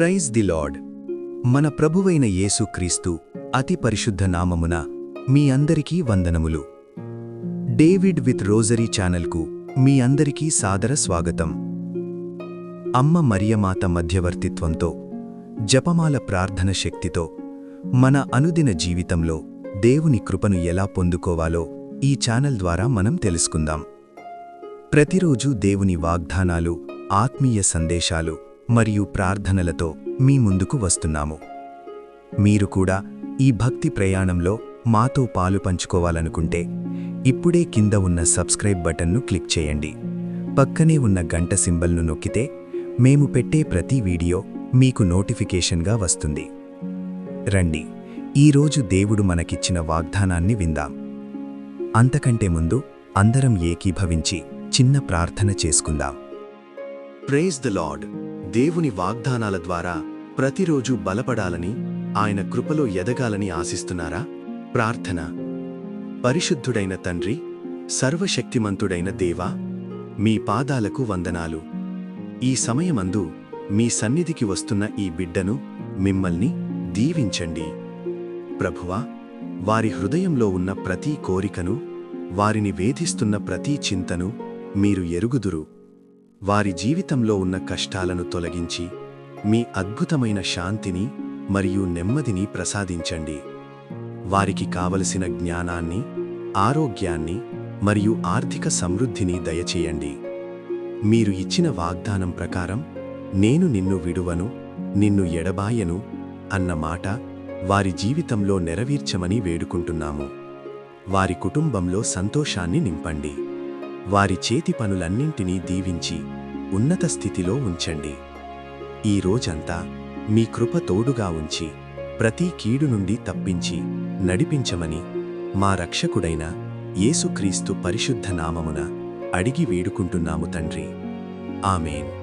Praise the lord మన ప్రభువైన యేసుక్రీస్తు అతి పరిశుద్ధ నామమున మీ అందరికీ వందనములు. డేవిడ్ విత్ రోజరీ ఛానల్కు మీ అందరికీ సాదర స్వాగతం. అమ్మ మరియమాత మధ్యవర్తిత్వంతో జపమాల ప్రార్థన శక్తితో మన అనుదిన జీవితంలో దేవుని కృపను ఎలా పొందుకోవాలో ఈ ఛానల్ ద్వారా మనం తెలుసుకుందాం. ప్రతిరోజు దేవుని వాగ్దానాలు ఆత్మీయ సందేశాలు మరియు ప్రార్థనలతో మీ ముందుకు వస్తున్నాము. మీరు కూడా ఈ భక్తి ప్రయాణంలో మాతో పాలు పంచుకోవాలనుకుంటే ఇప్పుడే కింద ఉన్న సబ్స్క్రైబ్ బటన్ను క్లిక్ చేయండి. పక్కనే ఉన్న గంట సింబల్ను నొక్కితే మేము పెట్టే ప్రతి వీడియో మీకు నోటిఫికేషన్గా వస్తుంది. రండి ఈరోజు దేవుడు మనకిచ్చిన వాగ్దానాన్ని విందాం. అంతకంటే ముందు అందరం ఏకీభవించి చిన్న ప్రార్థన చేసుకుందాం. ప్రేజ్ ద లాడ్ దేవుని వాగ్దానాల ద్వారా ప్రతిరోజు బలపడాలని ఆయన కృపలో ఎదగాలని ఆశిస్తున్నారా? ప్రార్థన. పరిశుద్ధుడైన తండ్రి సర్వశక్తిమంతుడైన దేవా మీ పాదాలకు వందనాలు. ఈ సమయమందు మీ సన్నిధికి వస్తున్న ఈ బిడ్డను మిమ్మల్ని దీవించండి. ప్రభువా వారి హృదయంలో ఉన్న ప్రతి కోరికను వారిని వేధిస్తున్న ప్రతి చింతను మీరు ఎరుగుదురు. వారి జీవితంలో ఉన్న కష్టాలను తొలగించి మీ అద్భుతమైన శాంతిని మరియు నెమ్మదిని ప్రసాదించండి. వారికి కావలసిన జ్ఞానాన్ని ఆరోగ్యాన్ని మరియు ఆర్థిక సమృద్ధిని దయచేయండి. మీరు ఇచ్చిన వాగ్దానం ప్రకారం నేను నిన్ను విడువను నిన్ను ఎడబాయను అన్న మాట వారి జీవితంలో నెరవేర్చమని వేడుకుంటున్నాము. వారి కుటుంబంలో సంతోషాన్ని నింపండి. వారి చేతి పనులన్నింటినీ దీవించి ఉన్నత స్థితిలో ఉంచండి. ఈ రోజంతా మీ కృప తోడుగా ఉంచి ప్రతి కీడు నుండి తప్పించి నడిపించమని మా రక్షకుడైన యేసుక్రీస్తు పరిశుద్ధ నామమున అడిగి వేడుకుంటున్నాము తండ్రి. ఆమెన్.